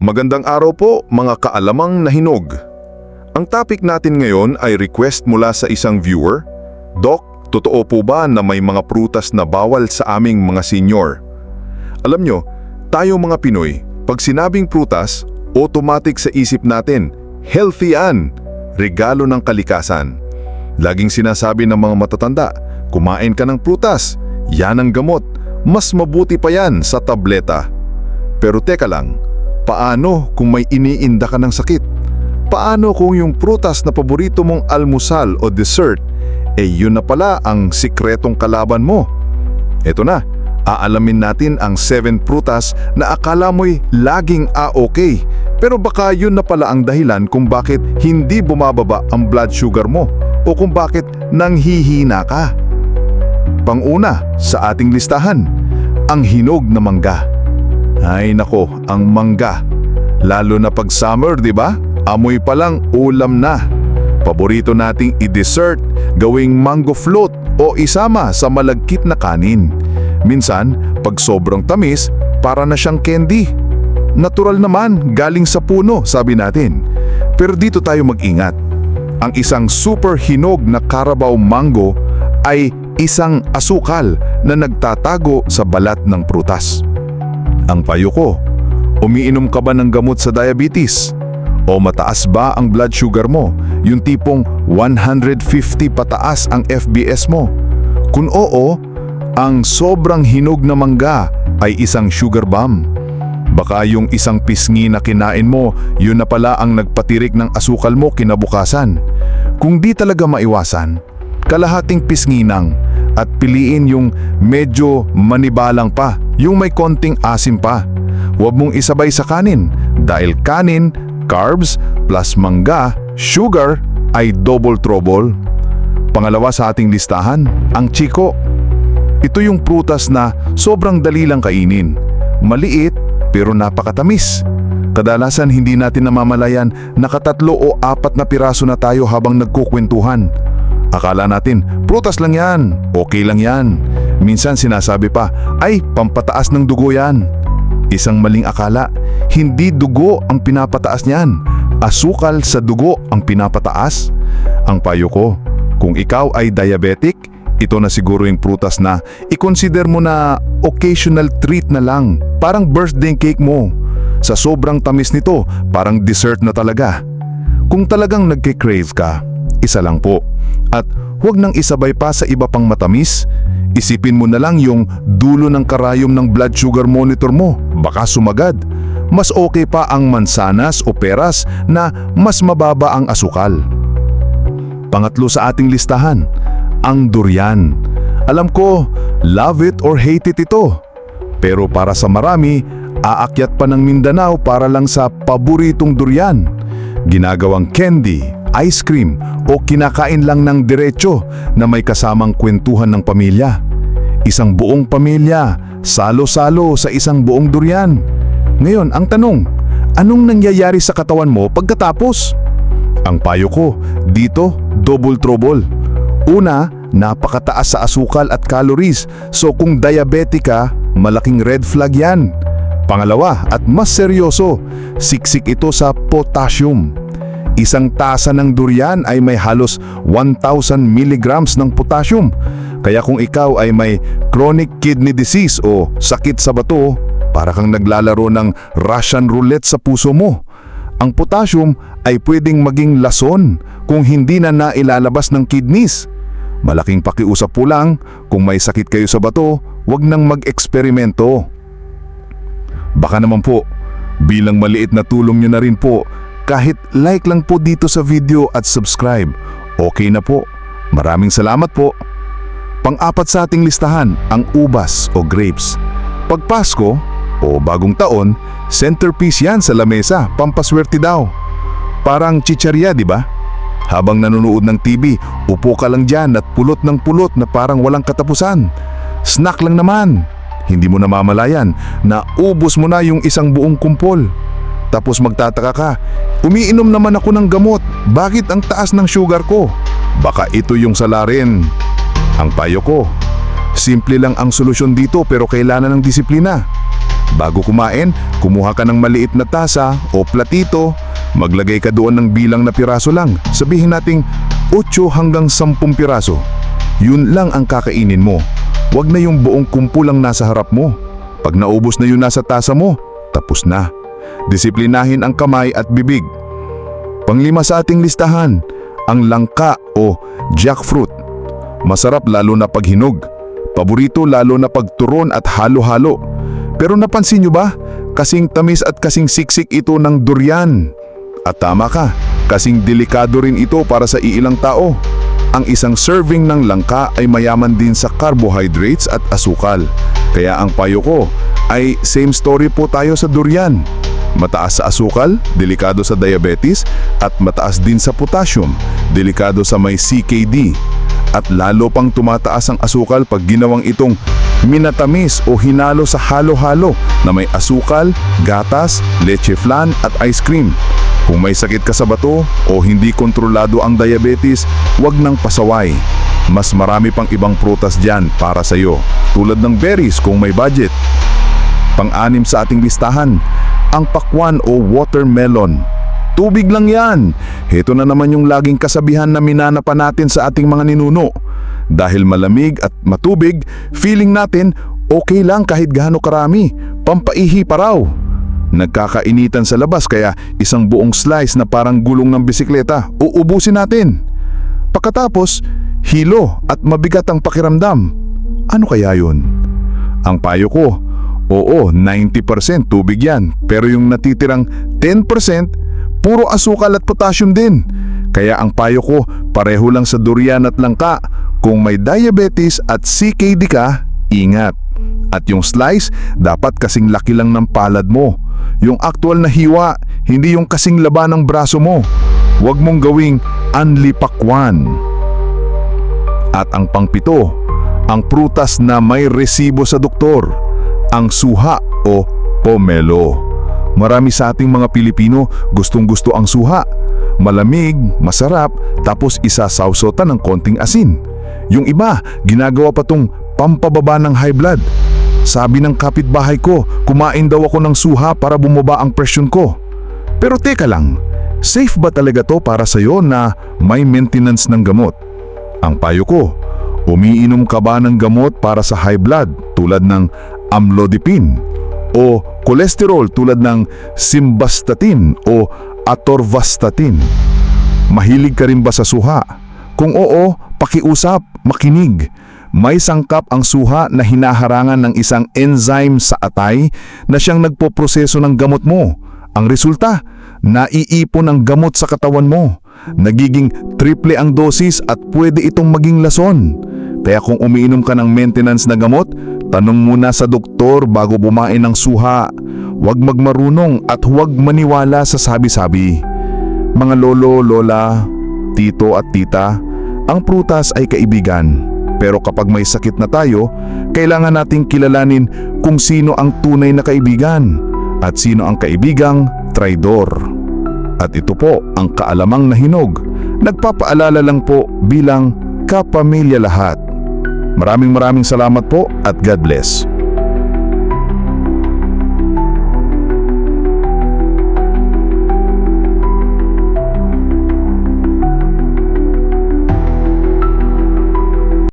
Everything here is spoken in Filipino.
Magandang araw po mga kaalamang nahinog. Ang topic natin ngayon ay request mula sa isang viewer. Doc, totoo po ba na may mga prutas na bawal sa aming mga senior? Alam nyo, tayo mga Pinoy, pag sinabing prutas, automatic sa isip natin, healthy yan, regalo ng kalikasan. Laging sinasabi ng mga matatanda, kumain ka ng prutas, yan ang gamot, mas mabuti pa yan sa tableta. Pero teka lang, paano kung may iniinda ka ng sakit? Paano kung yung prutas na paborito mong almusal o dessert, eh yun na pala ang sikretong kalaban mo? Eto na, aalamin natin ang 7 prutas na akala mo'y laging a-okay. Pero baka yun na pala ang dahilan kung bakit hindi bumababa ang blood sugar mo o kung bakit nanghihina ka. Panguna sa ating listahan, ang hinog na mangga. Ay nako, ang mangga. Lalo na pag summer, di ba? Amoy pa lang ulam na. Paborito nating i-dessert, gawing mango float o isama sa malagkit na kanin. Minsan, pag sobrang tamis, para na siyang candy. Natural naman, galing sa puno, sabi natin. Pero dito tayo mag-ingat. Ang isang super hinog na Carabao mango ay isang asukal na nagtatago sa balat ng prutas. Ang payo ko, umiinom ka ba ng gamot sa diabetes? O mataas ba ang blood sugar mo? Yung tipong 150 pataas ang FBS mo? Kung oo, ang sobrang hinog na mangga ay isang sugar bomb. Baka yung isang pisngi na kinain mo, yun na pala ang nagpatirik ng asukal mo kinabukasan. Kung di talaga maiwasan, kalahating pisngi nang at piliin yung medyo manibalang pa, yung may konting asim pa. Huwag mong isabay sa kanin dahil kanin, carbs plus mangga, sugar ay double trouble. Pangalawa sa ating listahan, ang chiko. Ito yung prutas na sobrang dali lang kainin. Maliit pero napakatamis. Kadalasan hindi natin namamalayan nakatatlo o apat na piraso na tayo habang nagkukwentuhan. Akala natin, prutas lang yan, okay lang yan. Minsan sinasabi pa, ay pampataas ng dugo yan. Isang maling akala, hindi dugo ang pinapataas niyan. Asukal sa dugo ang pinapataas. Ang payo ko, kung ikaw ay diabetic, ito na siguro yung prutas na i-consider mo na occasional treat na lang, parang birthday cake mo. Sa sobrang tamis nito, parang dessert na talaga. Kung talagang nagke-crave ka, isa lang po. At huwag nang isabay pa sa iba pang matamis. Isipin mo na lang yung dulo ng karayom ng blood sugar monitor mo. Baka sumagad. Mas okay pa ang mansanas o peras na mas mababa ang asukal. Pangatlo sa ating listahan, ang durian. Alam ko, love it or hate it ito. Pero para sa marami, aakyat pa ng Mindanao para lang sa paboritong durian. Ginagawang candy, ice cream o kinakain lang ng diretso na may kasamang kwentuhan ng pamilya. Isang buong pamilya, salo-salo sa isang buong durian. Ngayon, ang tanong, anong nangyayari sa katawan mo pagkatapos? Ang payo ko, dito, double trouble. Una, napakataas sa asukal at calories. So kung diabetic ka, malaking red flag yan. Pangalawa at mas seryoso, siksik ito sa potassium. Isang tasa ng durian ay may halos 1,000 milligrams ng potassium. Kaya kung ikaw ay may chronic kidney disease o sakit sa bato, para kang naglalaro ng Russian roulette sa puso mo. Ang potassium ay pwedeng maging lason kung hindi na nailalabas ng kidneys. Malaking pakiusap po lang, kung may sakit kayo sa bato, wag nang mag-eksperimento. Baka naman po, bilang maliit na tulong nyo na rin po, kahit like lang po dito sa video at subscribe, okay na po. Maraming salamat po. Pang-apat sa ating listahan, ang ubas o grapes. Pag Pasko o bagong taon, centerpiece yan sa lamesa, pampaswerte daw. Parang chicharia, di ba? Habang nanonood ng TV, upo ka lang dyan at pulot ng pulot na parang walang katapusan. Snack lang naman. Hindi mo namamalayan na ubos mo na yung isang buong kumpol. Tapos magtataka ka, umiinom naman ako ng gamot, bakit ang taas ng sugar ko? Baka ito yung salarin. Ang payo ko, simple lang ang solusyon dito pero kailangan ng disiplina. Bago kumain, kumuha ka ng maliit na tasa o platito, maglagay ka doon ng bilang na piraso lang. Sabihin nating 8 hanggang 10 piraso. Yun lang ang kakainin mo. Huwag na yung buong kumpulang nasa harap mo. Pag naubos na yun nasa tasa mo, tapos na. Disiplinahin ang kamay at bibig. Panglima sa ating listahan, ang langka o jackfruit. Masarap lalo na pag hinog. Paborito lalo na pag turon at halo-halo. Pero napansin nyo ba? Kasing tamis at kasing siksik ito ng durian. At tama ka, kasing delikado rin ito para sa iilang tao. Ang isang serving ng langka ay mayaman din sa carbohydrates at asukal. Kaya ang payo ko ay same story po tayo sa durian. Mataas sa asukal, delikado sa diabetes, at mataas din sa potassium, delikado sa may CKD. At lalo pang tumataas ang asukal pag ginawang itong minatamis o hinalo sa halo-halo na may asukal, gatas, leche flan at ice cream. Kung may sakit ka sa bato o hindi kontrolado ang diabetes, huwag nang pasaway. Mas marami pang ibang prutas dyan para sa iyo, tulad ng berries kung may budget. Pang-anim sa ating listahan, ang pakwan o watermelon. Tubig lang yan. Heto na naman yung laging kasabihan na minanapa natin sa ating mga ninuno. Dahil malamig at matubig, feeling natin okay lang kahit gaano karami. Pampaihi pa raw. Nagkakainitan sa labas kaya isang buong slice na parang gulong ng bisikleta, uubusin natin. Pagkatapos, hilo at mabigat ang pakiramdam. Ano kaya yun? Ang payo ko, oo, 90% tubig yan. Pero yung natitirang 10%, puro asukal at potassium din. Kaya ang payo ko, pareho lang sa durian at langka. Kung may diabetes at CKD ka, ingat. At yung slice, dapat kasing laki lang ng palad mo. Yung actual na hiwa, hindi yung kasing laba ng braso mo. Huwag mong gawing anlipakwan. At ang pangpito, ang prutas na may resibo sa doktor, ang suha o pomelo. Marami sa ating mga Pilipino gustong gusto ang suha. Malamig, masarap, tapos isasawsotan ng konting asin. Yung iba, ginagawa pa tong pampababa ng high blood. Sabi ng kapitbahay ko, kumain daw ako ng suha para bumaba ang presyon ko. Pero teka lang, safe ba talaga to para sa'yo na may maintenance ng gamot? Ang payo ko, umiinom ka ba ng gamot para sa high blood tulad ng amlodipine o kolesterol tulad ng simvastatin o atorvastatin? Mahilig ka rin ba sa suha? Kung oo, pakiusap, makinig. May sangkap ang suha na hinaharangan ng isang enzyme sa atay na siyang nagpoproseso ng gamot mo. Ang resulta, naiipon ang gamot sa katawan mo. Nagiging triple ang dosis at pwede itong maging lason. Kaya kung umiinom ka ng maintenance na gamot, tanong muna sa doktor bago bumain ng suha. Huwag magmarunong at huwag maniwala sa sabi-sabi. Mga lolo, lola, tito at tita, ang prutas ay kaibigan. Pero kapag may sakit na tayo, kailangan nating kilalanin kung sino ang tunay na kaibigan at sino ang kaibigang traidor. At ito po ang kaalamang na hinog. Nagpapaalala lang po bilang kapamilya lahat. Maraming maraming salamat po at God bless.